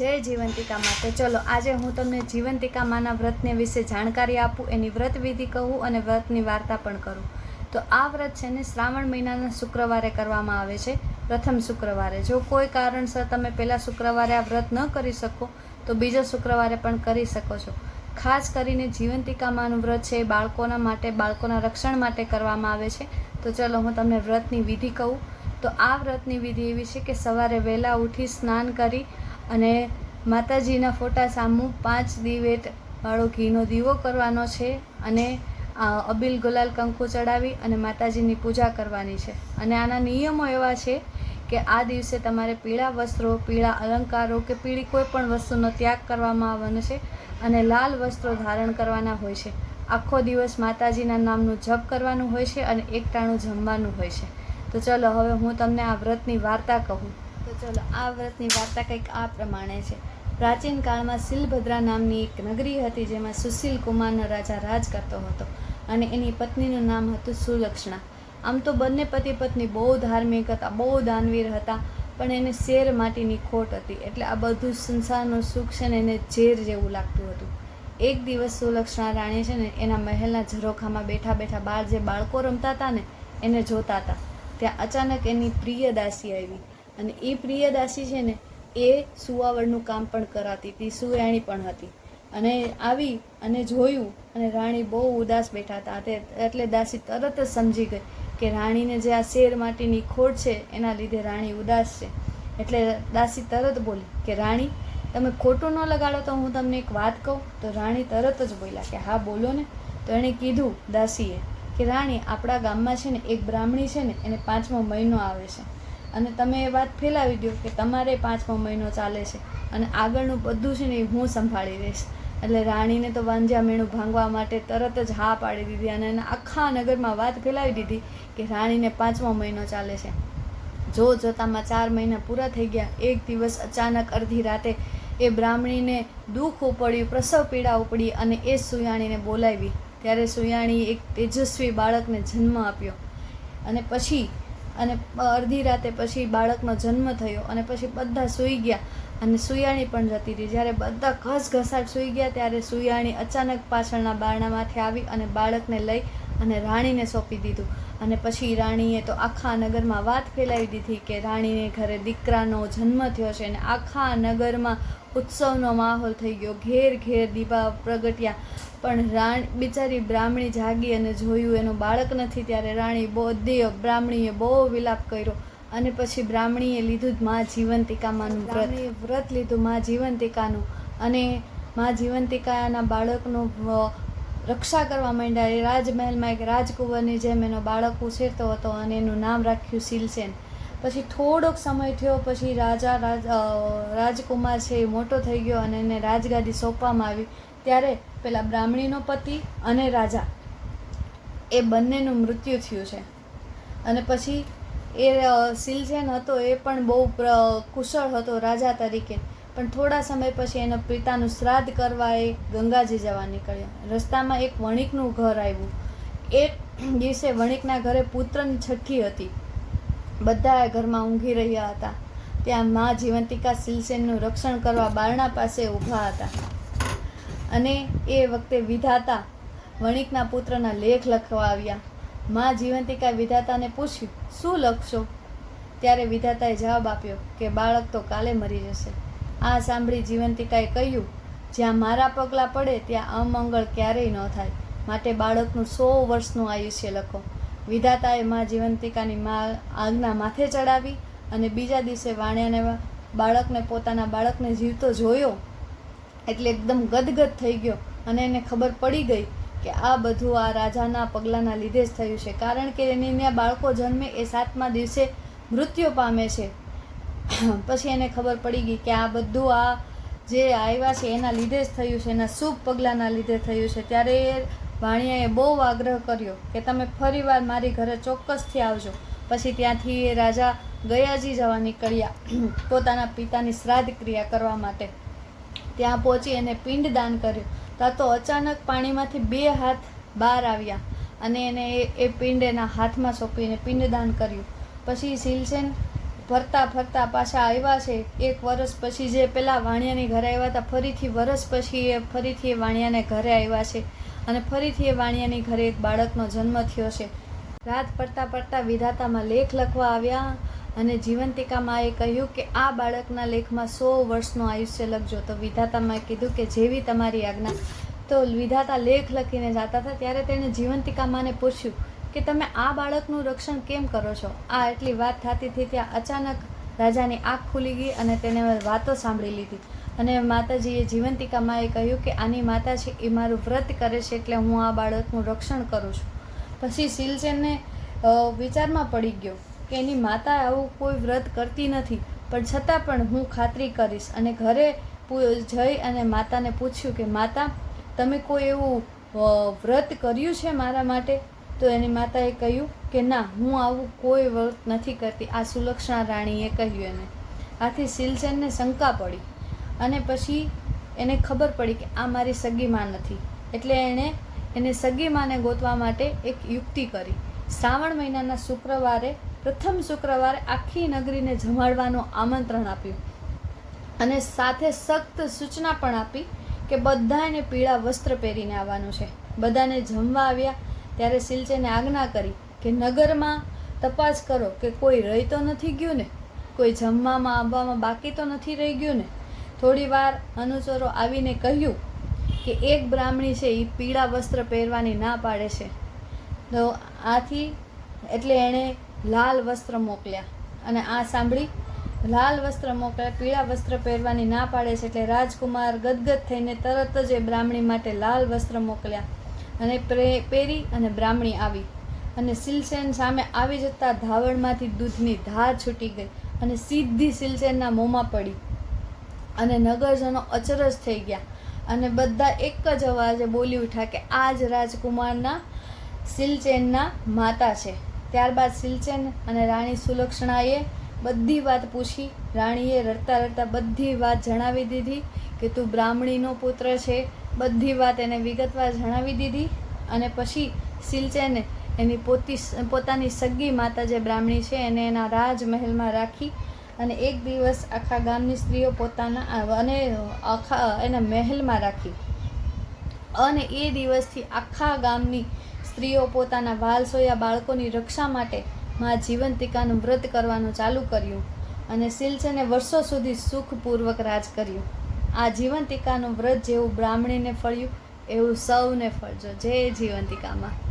જય જીવંતિકા માટે ચલો, આજે હું તમને જીવંતિકા માના વ્રતને વિશે જાણકારી આપું, એની વ્રત વિધિ કહું અને વ્રતની વાર્તા પણ કરું. તો આ વ્રત છે ને શ્રાવણ મહિનાના શુક્રવારે કરવામાં આવે છે, પ્રથમ શુક્રવારે. જો કોઈ કારણસર તમે પહેલાં શુક્રવારે આ વ્રત ન કરી શકો, તો બીજા શુક્રવારે પણ કરી શકો છો. ખાસ કરીને જીવંતિકા માનું વ્રત છે એ બાળકોના માટે, બાળકોના રક્ષણ માટે કરવામાં આવે છે. તો ચલો, હું તમને વ્રતની વિધિ કહું. તો આ વ્રતની વિધિ એવી છે કે સવારે વહેલા ઉઠી સ્નાન કરી અને માતાજીના ફોટા સામું પાંચ દિવેટ વાળો ઘીનો દીવો કરવાનો છે અને અબીલ ગુલાલ કંકુ ચડાવી અને માતાજીની પૂજા કરવાની છે. અને આના નિયમો એવા છે કે આ દિવસે તમારે પીળા વસ્ત્રો, પીળા અલંકારો કે પીળી કોઈ પણ વસ્તુનો ત્યાગ કરવામાં આવવાનો છે અને લાલ વસ્ત્રો ધારણ કરવાના હોય છે. આખો દિવસ માતાજીના નામનું જપ કરવાનું હોય છે અને એક ટાણું જમવાનું હોય છે. તો ચલો, હવે હું તમને આ વ્રતની વાર્તા કહું. ચલો, આ વ્રતની વાર્તા કંઈક આ પ્રમાણે છે. પ્રાચીન કાળમાં શિલભદ્રા નામની એક નગરી હતી જેમાં સુશીલ કુમારનો રાજા રાજ કરતો હતો અને એની પત્નીનું નામ હતું સુલક્ષણા. આમ તો બંને પતિ પત્ની બહુ ધાર્મિક હતા, બહુ દાનવીર હતા, પણ એને શેર માટીની ખોટ હતી. એટલે આ બધું સંસારનું સુખ છે ને એને ઝેર જેવું લાગતું હતું. એક દિવસ સુલક્ષણા રાણી છે ને એના મહેલના ઝરોખામાં બેઠા બેઠા બાર જે બાળકો રમતા હતા ને, એને જોતા હતા. ત્યાં અચાનક એની પ્રિય દાસી આવી. અને એ પ્રિય દાસી છે ને, એ સુવાવડનું કામ પણ કરાતી હતી સુયાણી પણ હતી. અને આવી અને જોયું અને રાણી બહુ ઉદાસ બેઠા હતા. તે એટલે દાસી તરત જ સમજી ગઈ કે રાણીને જે આ શેર માટીની ખોટ છે, એના લીધે રાણી ઉદાસ છે. એટલે દાસી તરત બોલી કે, રાણી, તમે ખોટું ન લગાડો તો હું તમને એક વાત કહું. તો રાણી તરત જ બોલ્યા કે, હા, બોલો ને. તો એણે કીધું દાસીએ કે, રાણી, આપણા ગામમાં છે ને એક બ્રાહ્મણી છે ને, એને પાંચમો મહિનો આવે છે. અને તમે એ વાત ફેલાવી દો કે તમારે પાંચમો મહિનો ચાલે છે. અને આગળનું બધું છે ને એ હું સંભાળી દઈશ એટલે રાણીને તો વાંઝા મેણું ભાંગવા માટે તરત જ હા પાડી દીધી અને એના આખા નગરમાં વાત ફેલાવી દીધી કે રાણીને પાંચમો મહિનો ચાલે છે. જો જોતામાં ચાર મહિના પૂરા થઈ ગયા, એક દિવસ અચાનક અડધી રાતે એ બ્રાહ્મણીને દુઃખ ઉપડ્યું, પ્રસવ પીડા ઉપડી અને એ સુયાણીને બોલાવી. ત્યારે સુયાણી એક તેજસ્વી બાળકને જન્મ આપ્યો. અને પછી અને અડધી રાતે પછી બાળકનો જન્મ થયો અને પછી બધા સૂઈ ગયા અને સુયાણી પણ જતી હતી જ્યારે બધા ઘસઘસાટ સૂઈ ગયા ત્યારે સુયાણી અચાનક પાછળના બારણામાંથી આવી અને બાળકને લઈ અને રાણીને સોંપી દીધું. અને પછી રાણીએ તો આખા નગરમાં વાત ફેલાવી દીધી કે રાણીને ઘરે દીકરાનો જન્મ થયો છે અને આખા નગરમાં ઉત્સવનો માહોલ થઈ ગયો. ઘેર ઘેર દીવા પ્રગટ્યા. પણ રાણી બિચારી બ્રાહ્મણી જાગી અને જોયું એનું બાળક નથી ત્યારે રાણી બધી બ્રાહ્મણીએ બહુ વિલાપ કર્યો અને પછી બ્રાહ્મણીએ લીધું જ મા જીવંતિકામાંનું વ્રત. વ્રત લીધું મા જીવંતિકાનું અને મા જીવંતિકાના બાળકનું રક્ષા કરવા માંડ્યા. એ રાજમહેલમાં એક રાજકુંવરની જેમ એનો બાળક ઉછેરતો હતો અને એનું નામ રાખ્યું શિલસેન. પછી થોડોક સમય થયો, પછી રાજા, રાજ રાજકુમાર છે એ મોટો થઈ ગયો અને એને રાજગાદી સોંપવામાં આવી. ત્યારે પેલા બ્રાહ્મણીનો પતિ અને રાજા. એ બંનેનું મૃત્યુ થયું છે. અને પછી એ શિલસેન હતો એ પણ બહુ કુશળ હતો રાજા તરીકે. પણ થોડા સમય પછી એના પિતાનું શ્રાદ્ધ કરવા એ ગંગાજી જવા નીકળ્યા. રસ્તામાં એક વણિકનું ઘર આવ્યું. એ દિવસે વણિકના ઘરે પુત્રની છઠ્ઠી હતી. બધા ઘરમાં ઊંઘી રહ્યા હતા. ત્યાં મા જીવંતિકા શિલસેનનું રક્ષણ કરવા બારણા પાસે ઊભા હતા. અને એ વખતે વિધાતા વણિકના પુત્રના લેખ લખવા આવ્યા. મા જીવંતિકા વિધાતાને પૂછ્યું, શું લખશો? ત્યારે વિધાતાએ જવાબ આપ્યો કે, બાળક તો કાલે મરી જશે. આ સાંભળી જીવંતિકાએ કહ્યું, જ્યાં મારા પગલાં પડે, ત્યાં અમંગળ ક્યારેય ન થાય. માટે બાળકનું સો વર્ષનું આયુષ્ય લખો. વિધાતાએ મા જીવંતિકાની મા આજ્ઞા માથે ચડાવી અને બીજા દિવસે વાણિયાને બાળકને, પોતાના બાળકને જીવતો જોયો એટલે એકદમ ગદગદ થઈ ગયો અને એને ખબર પડી ગઈ કે આ બધું આ રાજાના પગલાંના લીધે જ થયું છે. કારણ કે એની બાળકો જન્મે એ સાતમા દિવસે મૃત્યુ પામે છે. પછી એને ખબર પડી ગઈ કે આ બધું આ જે આવ્યા છે, એના લીધે જ થયું છે, એના શુભ પગલાંના લીધે થયું છે. ત્યારે એ વાણિયાએ બહુ આગ્રહ કર્યો કે તમે ફરીવાર મારી ઘરે ચોક્કસથી આવજો. પછી ત્યાંથી એ રાજા ગયાજી જવા નીકળ્યા પોતાના પિતાની શ્રાદ્ધ ક્રિયા કરવા માટે. ત્યાં પહોંચી અને પિંડદાન કર્યું. ત્યાં તો અચાનક પાણીમાંથી બે હાથ બહાર આવ્યા અને એને એ- એ પિંડ એના હાથમાં સોંપીને પિંડદાન કર્યું. પછી શિલસેન ફરતા ફરતા પાછા આવ્યા છે. એક વર્ષ પછી જે પેલા વાણિયાની ઘરે આવ્યા હતા, ફરીથી વર્ષ પછી એ ફરીથી એ વાણિયાને ઘરે આવ્યા છે. અને ફરીથી એ વાણિયાની ઘરે એક બાળકનો જન્મ થયો છે. રાત પડતા પડતા વિધાતામાં લેખ લખવા આવ્યા અને જીવંતિકામાં એ કહ્યું કે આ બાળકના લેખમાં સો વર્ષનું આયુષ્ય લખજો. તો વિધાતામાં કીધું કે જેવી તમારી આજ્ઞા. તો વિધાતા લેખ લખીને જતા હતા, ત્યારે તેણે જીવંતિકામાને પૂછ્યું કે તમે આ બાળકનું રક્ષણ કેમ કરો છો? આ એટલી વાત થતી હતી ત્યાં અચાનક રાજાની આંખ ખુલી ગઈ અને તેને વાતો સાંભળી લીધી. અને માતાજીએ જીવંતિકા માએ કહ્યું કે આની માતા છે એ મારું વ્રત કરે છે એટલે હું આ બાળકનું રક્ષણ કરું છું. પછી શિલચેનને વિચારમાં પડી ગયો કે એની માતા આવું કોઈ વ્રત કરતી નથી, પણ છતાં પણ હું ખાતરી કરીશ. અને ઘરે જઈ અને માતાને પૂછ્યું કે, માતા, તમે કોઈ એવું વ્રત કર્યું છે મારા માટે? તો એની માતાએ કહ્યું કે ના, હું આવું કોઈ વ્રત નથી કરતી. આ સુલક્ષણા રાણીએ કહ્યું એને. આથી શિલચેનને શંકા પડી અને પછી એને ખબર પડી કે આ મારી સગી માં નથી. એટલે એણે એને સગી માને ગોતવા માટે એક યુક્તિ કરી. શ્રાવણ મહિનાના શુક્રવારે, પ્રથમ શુક્રવારે આખી નગરીને જમાડવાનું આમંત્રણ આપ્યું અને સાથે સખ્ત સૂચના પણ આપી કે બધાને પીળા વસ્ત્ર પહેરીને આવવાનું છે. બધાને જમવા આવ્યા ત્યારે સિલચેને આજ્ઞા કરી કે નગરમાં તપાસ કરો કે કોઈ રહી તો નથી ગયું ને? કોઈ જમવામાં આવવામાં બાકી તો નથી રહી ગયું ને? થોડી વાર અનુચરો આવીને કહ્યું કે એક બ્રાહ્મણી છે એ પીળા વસ્ત્ર પહેરવાની ના પાડે છે. તો આથી એટલે એણે લાલ વસ્ત્ર મોકલ્યા. અને આ સાંભળી, લાલ વસ્ત્ર મોકલ્યા, પીળા વસ્ત્ર પહેરવાની ના પાડે છે એટલે રાજકુમાર ગદગદ થઈને તરત જ એ બ્રાહ્મણી માટે લાલ વસ્ત્ર મોકલ્યા. અને પ્રે- અને બ્રાહ્મણી આવી. અને સિલસેન સામે આવી જતાં ધાવણમાંથી દૂધની ધાર છૂટી ગઈ અને સીધી સિલસેનના મોંમાં પડી. અને નગરજનો અચરજ થઈ ગયા. અને બધા એક જ અવાજે બોલી ઉઠ્યા કે આ જ રાજકુમારના સિલચેનના માતા છે. ત્યારબાદ સિલચેન અને રાણી સુલક્ષણાએ બધી વાત પૂછી. રાણીએ રડતા રડતા બધી વાત જણાવી દીધી કે, તું બ્રાહ્મણીનો પુત્ર છે બધી વાત એને વિગતવાર જણાવી દીધી અને પછી સિલચેને એની પોતી પોતાની સગી માતા જે બ્રાહ્મણી છે એને એના રાજમહેલમાં રાખી અને એક દિવસ આખા ગામની સ્ત્રીઓ પોતાના અને આખા, એના મહેલમાં રાખી. અને એ દિવસથી આખા ગામની સ્ત્રીઓ પોતાના વાલસોયા બાળકોની રક્ષા માટે મા જીવંતિકાનું વ્રત કરવાનું ચાલુ કર્યું અને સિલચેને વર્ષો સુધી સુખપૂર્વક રાજ કર્યું. આ જીવંતિકાનું વ્રત જેવું બ્રાહ્મણીને ફળ્યું એવું સૌને ફળજો. જય જીવંતિકામાં.